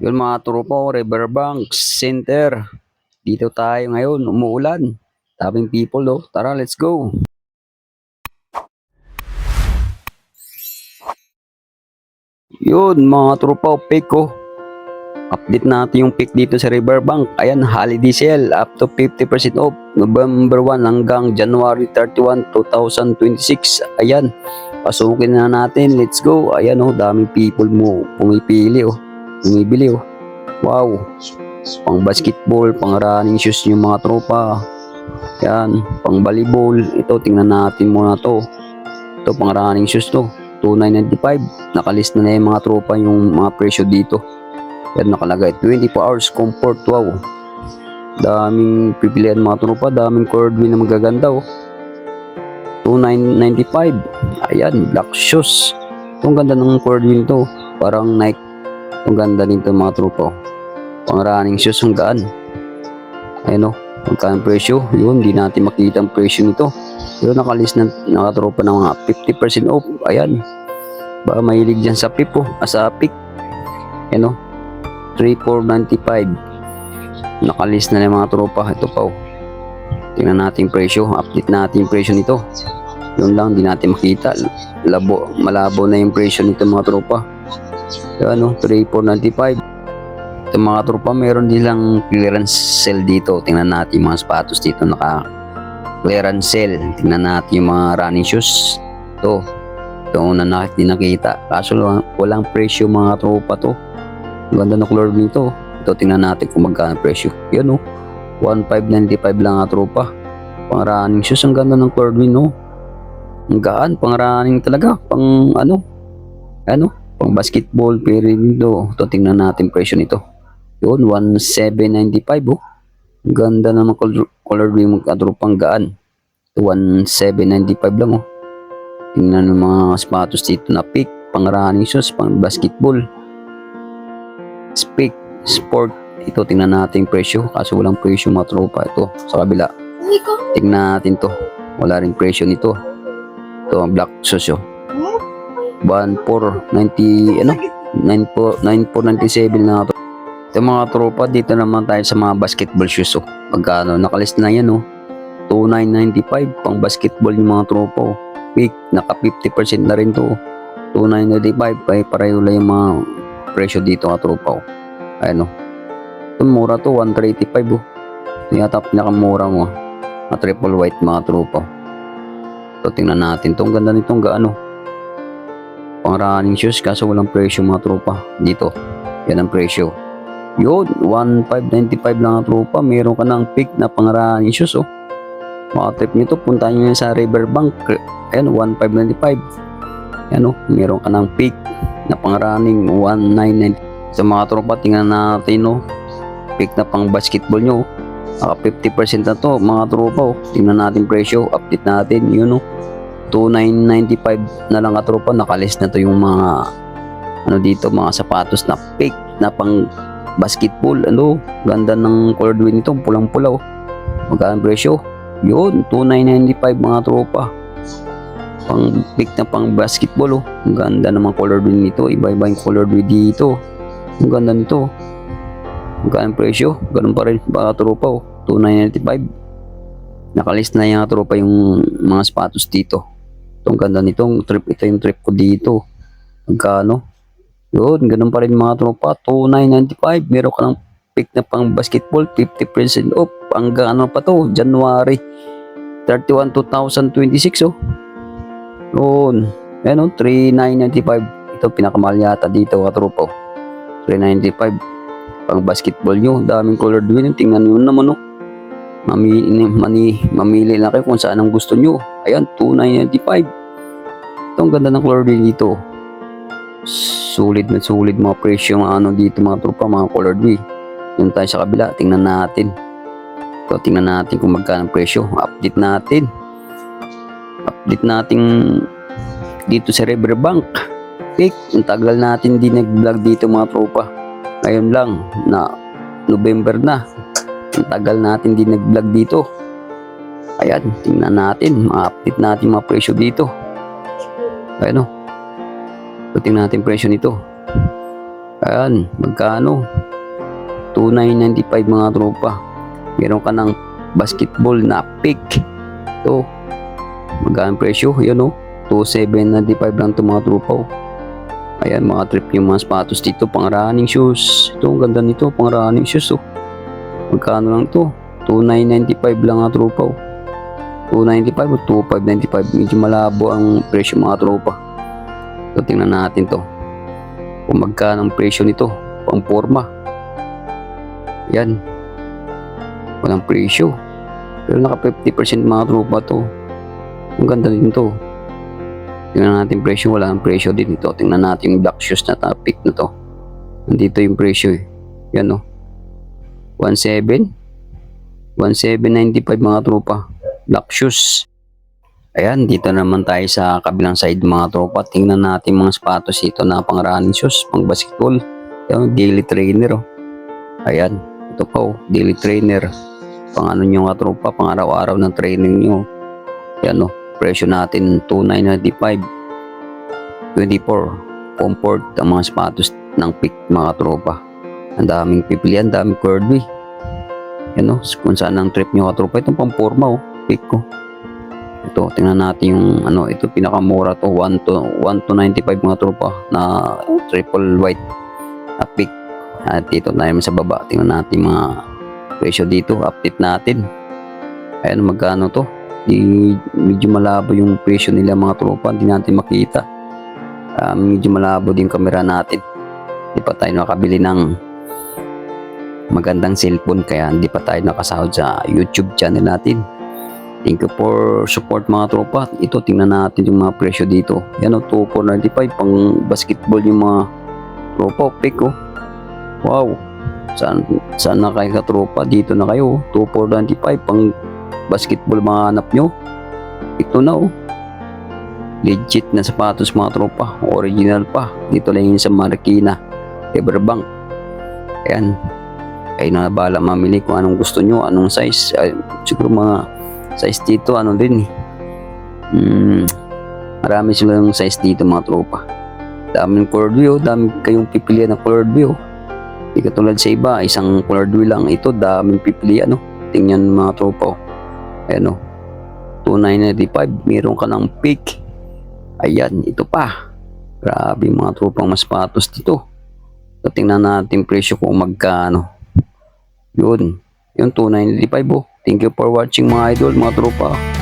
Yun mga tropo, Riverbank Center. Dito tayo ngayon, umuulan. Tabing people oh. Tara, let's go. Yun mga tropa, pick oh. Update natin yung pick dito sa Riverbank. Ayan, holiday sale up to 50% off. November 1 hanggang January 31, 2026. Ayan, pasukin na natin. Let's go. Ayan oh, daming people mo pumipili oh. Bumibili oh. Wow. Pang basketball, pang running shoes yung mga tropa. Yan, pang volleyball. Ito, tingnan natin muna to. Ito, pang running shoes to. 2,995. Nakalist na na yung mga tropa yung mga presyo dito. Yan, nakalagay. 24 hours comfort. Wow. Daming pipilian mga tropa. Daming cordway na magaganda oh. 2,995. Ayan, black shoes. Ito, ang ganda ng cordway nito. Parang Nike. Ang ganda nito mga tropa. oh. Pang running shoes ang gaan. Ayun o. Magkano ang presyo? Yun, di natin makita ang presyo nito. Yun, nakalist na nakatropa ng mga 50% off. Ayan. Baka mahilig dyan sa PIP oh. Ah, sa PIC. Ayan o. 3,495. Nakalist na ng mga tropa. Ito pa oh. Tingnan natin presyo. Update natin presyo nito. Yun lang, di natin makita. Labo, malabo na yung presyo nito mga tropa. Yan o, 3,495. Ito mga tropa, meron nilang clearance sale dito. Tingnan natin yung mga sapatos dito naka clearance sale. Tingnan natin yung mga running shoes. Ito, ito una na nakita. Kaso lang, walang presyo mga tropa to. Ang ganda ng color nito. Ito, tingnan natin kung magkano presyo. Yan o, 1,595 lang nga tropa. Pang running shoes, ang ganda ng color no. Ang gaan, pang running talaga. Pang ano, ano, pang basketball pero dito ito tingnan natin presyo nito. Yun 1795 oh. Ganda naman color, color ring magkatropang gaan. 1795 lang oh. Tingnan ng mga sapatos dito na pick. Pang running shoes pang basketball. Speak sport. Ito tingnan natin presyo. Kaso walang presyo mga tropa. Ito sa kabila. Tingnan natin to. Wala rin presyo nito. Ito ang black shoes oh 1490 ano 9497 na to. Ito mga tropa dito naman tayo sa mga basketball shoes oh. Pagkano nakalist na yan oh. 2995 pang basketball yung mga tropa oh. Peak naka 50% na rin to. oh. 2995 pa pareho lang yung mga presyo dito mga tropa oh. Ayan oh. Ito mura to 135 oh. Ito yata pinakamura mo. ah. Na triple white mga tropa. Ito tingnan natin. Ito ang ganda nitong gaano pang running shoes kaso walang presyo mga tropa. Dito. Yan ang presyo. Yun 1595 lang ang tropa. Meron ka ng pick na pang running shoes oh. Mga trip nito punta nyo sa riverbank. Ayan 1595 yan oh meron ka ng pick na pang running 1990 sa mga tropa tingnan natin oh. Pick na pang basketball nyo oh. Naka 50% na to mga tropa oh. tingnan natin presyo update natin yun oh 2995 na lang katropa nakalist na to yung mga ano dito mga sapatos na fake na pang basketball. Ano ganda ng color wheel nito pulang pula oh magkano presyo. Yun 2995 mga tropa. Pang fake na pang basketball oh. Ang ganda mga color wheel nito. Iba iba yung color dito. Ang ganda nito. Magkano presyo. Ganun pa rin mga tropa oh. 2995 nakalist na yung tropa yung mga sapatos dito Itong ganda nitong trip. Ito yung trip ko dito. Magkano? Yun, ganun pa rin mga tropa. 2,995. Meron ka ng pick na pang basketball. 50% off. Hanggang ano pa to? January 31, 2026 oh. Yun. Ayan oh, 3,995. Ito pinakamahal yata dito ka tropa. oh. 395. Pang basketball nyo. Daming colored win. Tingnan nyo naman oh. Mamili, mani, mamili lang kayo kung saan ang gusto nyo. Ayan, 2,995. Ito ang ganda ng color wheel dito. Sulit na sulit mga presyo mga ano dito mga tropa, mga colored wheel. Doon tayo sa kabila, tingnan natin. Ito, tingnan natin kung magkano ang presyo. Update natin. Update natin dito sa Riverbank. Pick, ang tagal natin din nag-vlog dito mga tropa. Ngayon lang na November na. Ang tagal natin din nag-vlog dito. Ayan, tingnan natin. Ma-update natin mga presyo dito. Ayan o. So, tingnan natin presyo nito. Ayan, magkano? 2,995 mga tropa. Meron ka ng basketball na pick. Ito. Magkano presyo? Yan o. 2,795 lang ito mga tropa. Oh. Ayan, mga trip yung mga sapatos dito. Pang running shoes. Ito, ang ganda nito. Pang running shoes. Oh. Magkano lang to? 2,995 lang mga tropa. Oh. 295 o 2595 medyo malabo ang presyo mga tropa. So tingnan natin to. Kung magkano ang presyo nito. Pang forma yan. Walang presyo. Pero naka 50% mga tropa to. Ang ganda din to. Tingnan natin presyo. Wala ang presyo din ito. Tingnan natin yung black shoes na topic na to. Nandito yung presyo eh. Yan o 17 1795 mga tropa black. Ayan, dito naman tayo sa kabilang side mga tropa. Tingnan natin mga sapatos ito na pang running shoes, pang basketball. Ayan, daily trainer. Oh. Ayan, ito pa oh, daily trainer. Pang ano nyo nga tropa, pang araw-araw ng training nyo. Ayan oh, presyo natin 2,995. 24. Comfort ang mga sapatos ng pick mga tropa. Ang daming pipilian, daming curvy. Yan oh, kung saan ang trip nyo katropa. Itong pang forma oh pick ko. Ito, tingnan natin yung ano, ito pinakamura to, 1 to 1 to 95 mga tropa na triple white na pick. At dito na sa baba, tingnan natin mga presyo dito, update natin. Ayan, magkano to? Di, medyo malabo yung presyo nila mga tropa, hindi natin makita. Ah, medyo malabo din camera natin. Di pa tayo nakabili ng magandang cellphone kaya hindi pa tayo nakasahod sa YouTube channel natin. Thank you for support mga tropa. Ito, tingnan natin yung mga presyo dito. Yan o, 2,495 pang basketball yung mga tropa. Pick o. Wow. Saan, saan na kayo ka tropa? Dito na kayo. 2,495 pang basketball mga hanap nyo. Ito na o. Legit na sapatos mga tropa. Original pa. Dito lang yun sa Marikina. Everbank. Ayan. Kayo na bala mamili kung anong gusto nyo, anong size. Ay, siguro mga size dito ano din eh. Hmm, marami silang size dito mga tropa. Daming colored wheel, dami kayong pipilian ng colored wheel. Hindi katulad sa iba, isang colored wheel lang. Ito, daming pipilian, no? Tingnan mga tropa, oh. Ayan, oh. 2,995, meron ka ng pick. Ayan, ito pa. Grabe mga tropang mas patos dito. So, tingnan natin presyo kung magkano. Yun. Yung 2,995, oh. Thank you for watching mga idol, mga tropa.